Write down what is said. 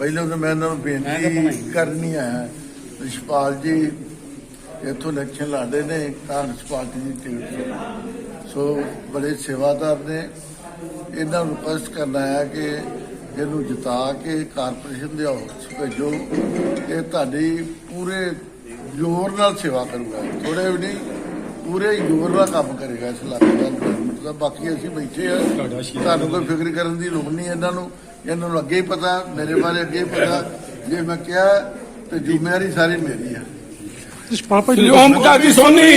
ਮੈਂ ਇਹਨਾਂ ਨੂੰ ਬੇਨਤੀ ਕਰਨੀ ਆਇਆ ਰਿਸ਼ਪਾਲ ਜੀ ਇੱਥੋਂ ਇਲੈਕਸ਼ਨ ਲੜਦੇ ਨੇ ਕਾਂਗਰਸ ਪਾਰਟੀ ਦੀ ਟਿਕਟ ਤੇ। ਸੋ ਬੜੇ ਸੇਵਾਦਾਰ ਨੇ। ਇਹਨਾਂ ਨੂੰ ਰਿਕਵੈਸਟ ਕਰਨਾ ਹੈ ਕਿ ਇਹਨੂੰ ਜਿਤਾ ਕੇ ਕਾਰਪੋਰੇਸ਼ਨ ਦੇ ਹਾਊਸ ਭੇਜੋ। ਇਹ ਤੁਹਾਡੀ ਪੂਰੇ ਜ਼ੋਰ ਨਾਲ ਸੇਵਾ ਕਰੂਗਾ। ਥੋੜੇ ਵੀ ਨਹੀਂ ਪੂਰੇ ਜ਼ੋਰ ਨਾਲ ਕੰਮ ਕਰੇਗਾ ਇਸ ਇਲਾਕੇ ਦਾ ਡਿਵੈਲਪਮੈਂਟ ਦਾ ਬਾਕੀ ਅਸੀਂ ਬੈਠੇ ਆ ਤੁਹਾਨੂੰ ਕੋਈ ਫਿਕਰ ਕਰਨ ਦੀ ਲੋੜ ਨਹੀਂ ਇਹਨਾਂ ਨੂੰ। ਇਹਨਾਂ ਨੂੰ ਅੱਗੇ ਹੀ ਪਤਾ ਮੇਰੇ ਬਾਰੇ ਅੱਗੇ ਹੀ ਪਤਾ। ਜੇ ਮੈਂ ਕਿਹਾ ਤੇ ਜ਼ਿੰਮੇਵਾਰੀ ਸਾਰੀ ਮੇਰੀ ਆ। ਰਿਸ਼ਪਾਲ ਭਾਈ ਓਮ ਕਾਦੀ ਸੋਨੀ